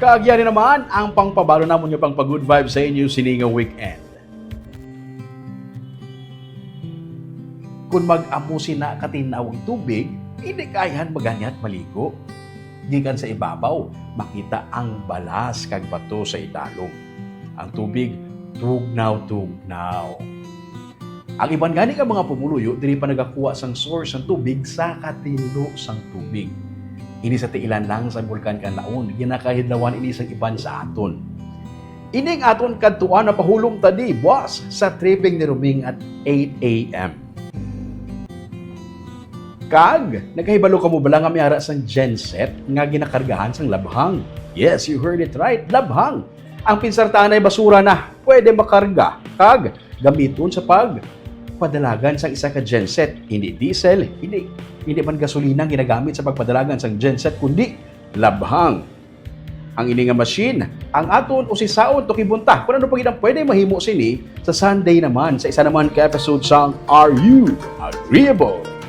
Kaagyari naman ang pangpabalo namon yung pang good vibe sa inyo sininga weekend. Kung mag-amusin na katinawang tubig, hindi kayahan maganyat maligo. Gikan sa ibabaw, makita ang balas kag bato sa italong. Ang tubig, tugnaw-tugnaw. Ang iban gani ka mga pumuluyo, diri pa nagakuha sang source ng tubig sa katilo sang tubig. Ini sa tiilan lang sa bulkan kanaon, ginakahidlawan ini sa iban sa aton. Ining aton kadtuan na pahulong tadi, boss, sa tripping ni Ruming at 8 a.m. Kag, nagkahibalo ka mo bala nga mayara sang genset nga ginakargahan sang labhang. Yes, you heard it right, labhang. Ang pinsartaan ay basura na, pwede makarga. Kag, gamiton sa pag padalagan sang isa ka genset, hindi diesel, hindi hindi man gasolina ang ginagamit sa pagpadalagan sang genset kundi labhang. Ang ini nga machine, ang aton o si saon to kibunta. Kung ano pag inang pwede mahimo sini sa Sunday naman sa isa naman ka episode sang Are You Agreeable?